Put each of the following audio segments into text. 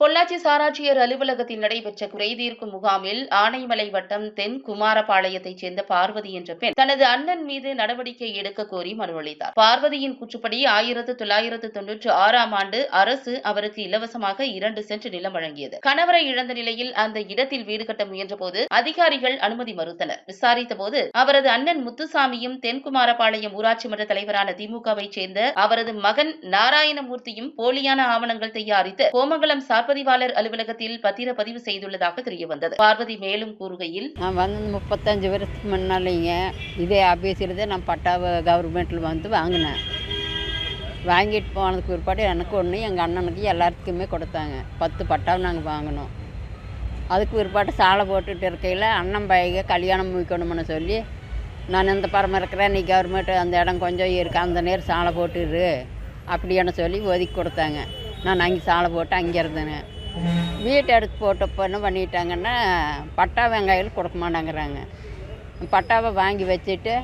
பொள்ளாச்சி சாராட்சியர் அலுவலகத்தில் நடைபெற்ற குறைதீர்க்கும் முகாமில் ஆனைமலை வட்டம் தென் குமாரபாளையத்தைச் சேர்ந்த பார்வதி என்ற பெண் தனது அண்ணன் மீது நடவடிக்கை எடுக்க கோரி மனு அளித்தார். பார்வதியின் கூற்றுப்படி ஆயிரத்து தொள்ளாயிரத்து தொன்னூற்று ஆறாம் ஆண்டு அரசு அவருக்கு இலவசமாக இரண்டு சென்ட் நிலம் வழங்கியது. கணவரை இழந்த நிலையில் அந்த இடத்தில் வீடு கட்ட முயன்றபோது அதிகாரிகள் அனுமதி மறுத்தனர். விசாரித்தபோது அவரது அண்ணன் முத்துசாமியும் தென்குமாரபாளையம் ஊராட்சி மன்ற தலைவரான திமுகவைச் சேர்ந்த அவரது மகன் நாராயணமூர்த்தியும் போலியான ஆவணங்கள் தயாரித்து கோமங்கலம் வாக்குப்பதிவாளர் அலுவலகத்தில் பத்திரப்பதிவு செய்துள்ளதாக தெரியவந்தது. பார்வதி மேலும் கூறுகையில் நான் வந்து முப்பத்தஞ்சு வருஷத்துக்கு முன்னாலேங்க இதே ஆபீஸில் தான் நான் பட்டாவை கவர்மெண்ட்டில் வந்து வாங்கினேன். வாங்கிட்டு போனதுக்கு பிற்பாடு எனக்கு ஒன்று எங்கள் அண்ணனுக்கு எல்லாத்துக்குமே கொடுத்தாங்க. பத்து பட்டாவை நாங்கள் வாங்கினோம். அதுக்கு பிற்பாடு சாலை போட்டுட்டு இருக்கையில் அண்ணன் பையக கல்யாணம் முடிக்கணும்னு சொல்லி நான் இந்த பரம இருக்கிறேன் நீ கவர்மெண்ட் அந்த இடம் கொஞ்சம் இருக்கு அந்த நேரம் சாலை போட்டுரு அப்படின்னு சொல்லி ஒதுக்கி கொடுத்தாங்க. நான் அங்கே சாலை போட்டு அங்கே இருந்தேங்க வீட்டை எடுத்து போட்டப்போ என்ன பண்ணிட்டாங்கன்னா பட்டா வெங்காயம் கொடுக்க மாட்டேங்கிறாங்க. பட்டாவை வாங்கி வச்சுட்டு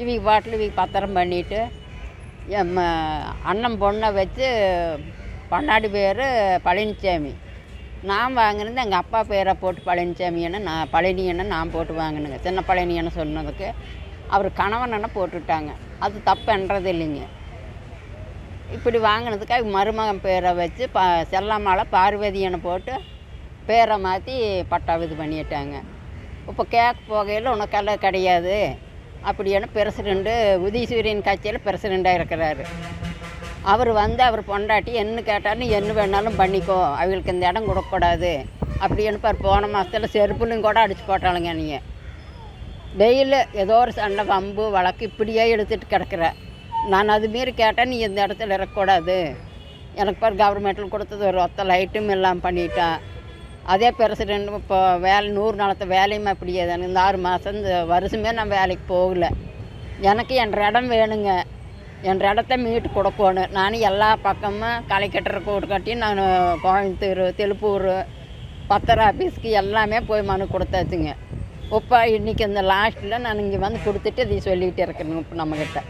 இவங்க பாட்டில் இவங்க பத்திரம் பண்ணிவிட்டு என் அண்ணன் பொண்ணை வச்சு பன்னாடி பேர் பழனிசாமி நான் வாங்கினது எங்கள் அப்பா பேரை போட்டு பழனிசாமின்னு நான் பழனியன்னு நான் போட்டு வாங்கினுங்க. சின்ன பழனியன்னு சொன்னதுக்கு. அவர் கணவனை போட்டுட்டாங்க. அது தப்புன்றது இல்லைங்க இப்படி வாங்கினதுக்காக மருமகன் பேரை வச்சு ப செல்லம்மாளை பார்வதியனை போட்டு பேரை மாற்றி பட்டா இது பண்ணிட்டாங்க. இப்போ கேட்க போகையில் உனக்கெல்லாம் கிடையாது. அப்படின்னு பிரசிடெண்ட்டு உதயசூரியன் கட்சியில் பிரசிடெண்ட்டாக இருக்கிறாரு. அவர் வந்து அவர் பொண்டாட்டி என்ன கேட்டாலும் என்ன வேணாலும் பண்ணிக்கோ. அவங்களுக்கு இந்த இடம் கொடுக்கக்கூடாது. அப்படின்னு பார் போன மாதத்தில் செருப்புலையும் கூட அடிச்சு போட்டாளுங்க நீங்கள் டெய்லி ஏதோ ஒரு சண்டை வம்பு வழக்கு இப்படியே எடுத்துகிட்டு கிடக்குற. நான் அது மாரி கேட்டேன் நீ இந்த இடத்துல இருக்கக்கூடாது. எனக்கு பேர் கவர்மெண்ட்டில் கொடுத்தது ஒரு ஒத்த லைட்டும் எல்லாம் பண்ணிட்டான் அதே பிரசிடென்ட் இப்போ வேலை நூறு நாளத்த வேலையும் அப்படியே தானே. இந்த ஆறு மாதம் இந்த வருஷமே நான் வேலைக்கு போகல. எனக்கு என் இடம் வேணுங்க. என் இடத்த மீட்டு கொடுக்கணும். நானும் எல்லா பக்கமும் கலைக்கட்டுற கட்டுற கூடு கட்டி நான் கோயம்புத்தூர் திருப்பூர் பத்திர ஆஃபீஸ்க்கு எல்லாமே போய் மனு கொடுத்தாச்சுங்க. உப்பா இன்றைக்கி அந்த லாஸ்ட்டில் நான் இங்கே வந்து கொடுத்துட்டு இதை சொல்லிகிட்டு இருக்கணும் இப்போ நம்மக்கிட்ட